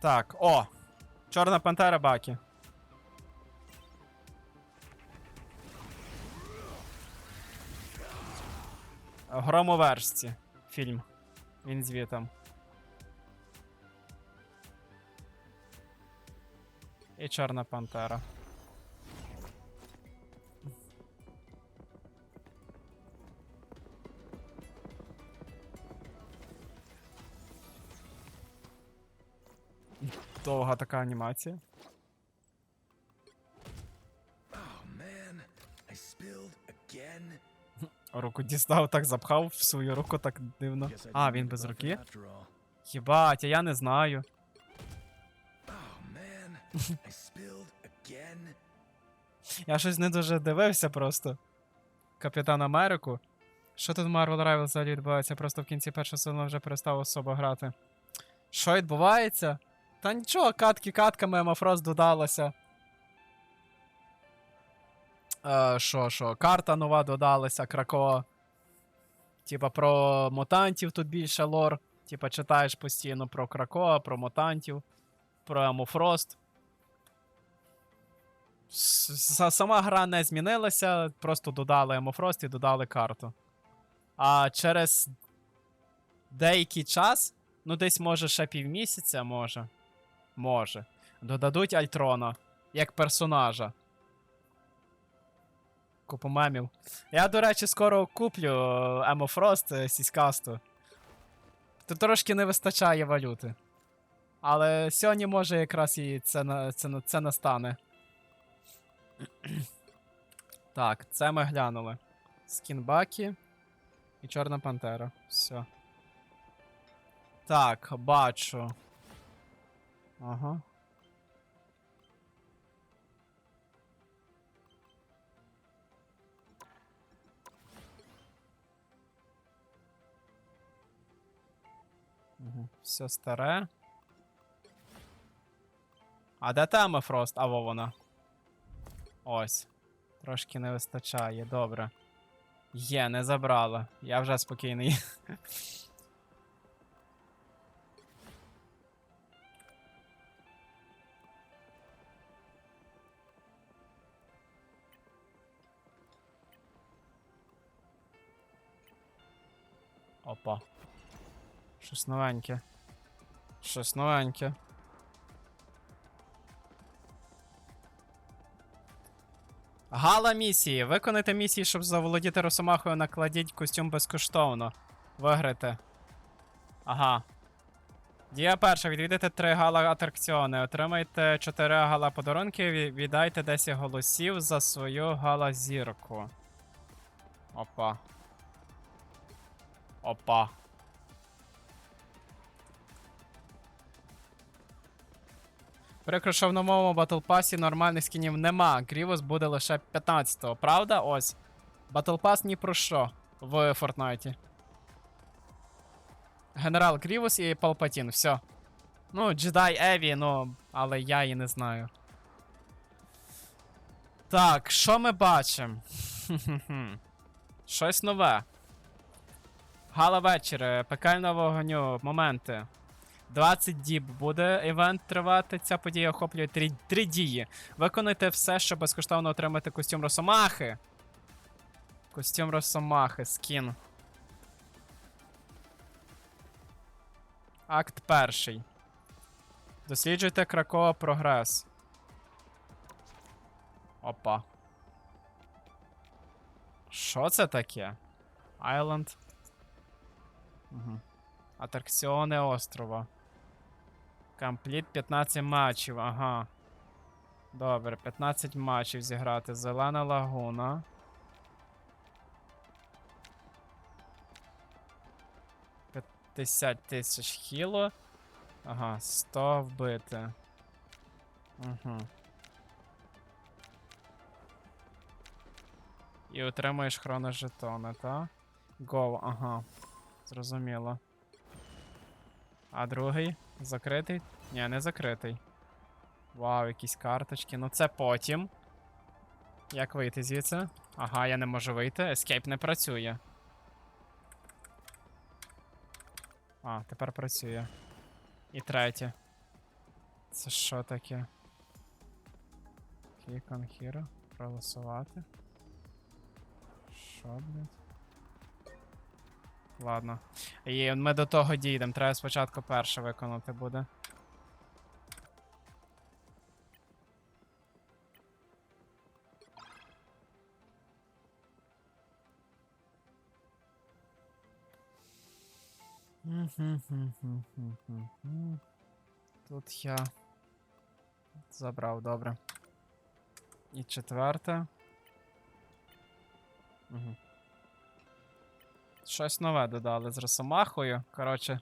Так, о! Чорна пантера Бакі. Громовержці. Фільм. Він звітом. І Чорна пантера. Довга така анімація. Руку дістав, так запхав в свою руку так дивно. А, він без руки? Єбать, а я не знаю. Я щось не дуже дивився просто. Капітан Америку. Що тут Marvel Rivals взагалі відбувається? Просто в кінці першого сезону вже перестав особо грати. Що відбувається? Та нічого, катки катками, Емафрост додалася. Е, Що, що, карта нова додалася, Кракоа. Типа про мутантів тут більше лор. Типа читаєш постійно про Кракоа, про мутантів, про Емофрост. Сама гра не змінилася, просто додали Емофрост і додали карту. А через деякий час, ну десь може ще півмісяця, може. Може. Додадуть Альтрона як персонажа. Купу мемів. Я, до речі, скоро куплю е, Емофрост е, сіськасту. Тут трошки не вистачає валюти. Але сьогодні може якраз і це, це, це настане. Так, це ми глянули. Скін Бакі і Чорна Пантера. Все. Так, бачу. Ага. Угу. Все старе. А де тема Фрост? А во вона. Ось. Трошки не вистачає, добре. Є, не забрала. Я вже спокійний. Опа. Щось новеньке. Щось новеньке. Гала місії. Виконайте місії, щоб заволодіти Росомахою, накладіть костюм безкоштовно. Виграйте. Ага. Дія перша. Відвідайте 3 гала атракціони. Отримайте 4 гала подарунки. ві- Віддайте 10 голосів за свою гала зірку. Опа. Опа. Прикро, що в новому Battle Pass нормальних скінів нема. Грівус буде лише 15-го. Правда? Ось. Battle Pass ні про що в Fortnite. Генерал Грівус і Палпатін, все. Ну, Джедай Еві, ну, але я і не знаю. Так, що ми бачимо? Щось нове. Гала вечір, пекельного вогню, моменти. 20 діб буде івент тривати. Ця подія охоплює 3, 3 дії. Виконайте все, щоб безкоштовно отримати костюм Росомахи. Костюм Росомахи, скін. Акт перший. Досліджуйте Кракова прогрес. Опа. Що це таке? Айленд. Угу. Атракціони острова. Компліт 15 матчів, ага. Добре, 15 матчів зіграти. Зелена лагуна. П'ятдесят тисяч хіло. Ага, 100 вбити. Угу. І отримуєш хроножетони, та? Go, ага. Зрозуміло. А другий? Закритий? Ні, не закритий. Вау, якісь карточки. Ну це потім. Як вийти звідси? Ага, я не можу вийти. Escape не працює. А, тепер працює. І третє. Це що таке? Click on hero. Проголосувати. Що, блядь? Ладно. І ми до того дійдемо. Треба спочатку перше виконати буде. Тут я забрав, добре. І четверте. Угу. Щось нове додали з Росомахою. Коротше.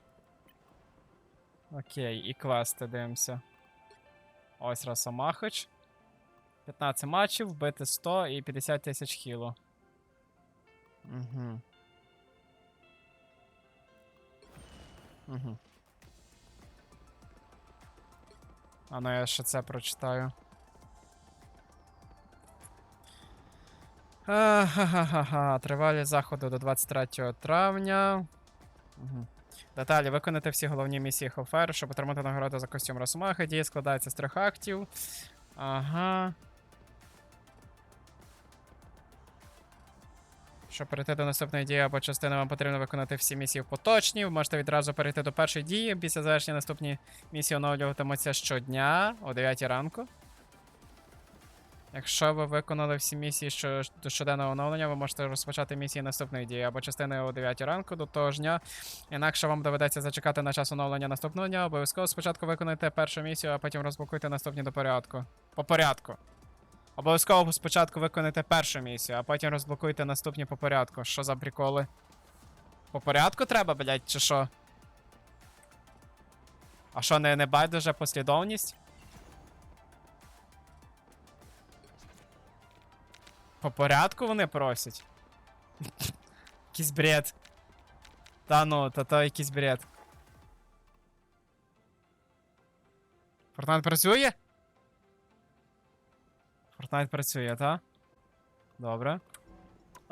Окей, і квести дивимося. Ось Росомахоч. 15 матчів, вбити 100 і 50 тисяч хіло. Угу. Угу. А ну я ще це прочитаю. Ха-ха-ха-ха. Тривалість заходу до 23 травня. Угу. Деталі. Виконати всі головні місії Hellfire, щоб отримати нагороду за костюм Росомахи. Дія складається з трьох актів. Ага. Щоб перейти до наступної дії або частини, вам потрібно виконати всі місії в поточній. Ви можете відразу перейти до першої дії. Після завершення наступні місії оновлюватимуться щодня о 9 ранку. Якщо ви виконали всі місії що, до щоденного оновлення, ви можете розпочати місії наступної дії або частини о 9 ранку до того ж дня. Інакше вам доведеться зачекати на час оновлення наступного дня. Обов'язково спочатку виконайте першу місію, а потім розблокуйте наступні до порядку. По порядку. Обов'язково спочатку виконайте першу місію, а потім розблокуйте наступні по порядку. Що за приколи? По порядку треба, блять, чи що? А що, не, не байдуже послідовність? По порядку вони просять. Якийсь бред. Та ну, та то якийсь бред. Фортнайт працює? Фортнайт працює, та? Добре.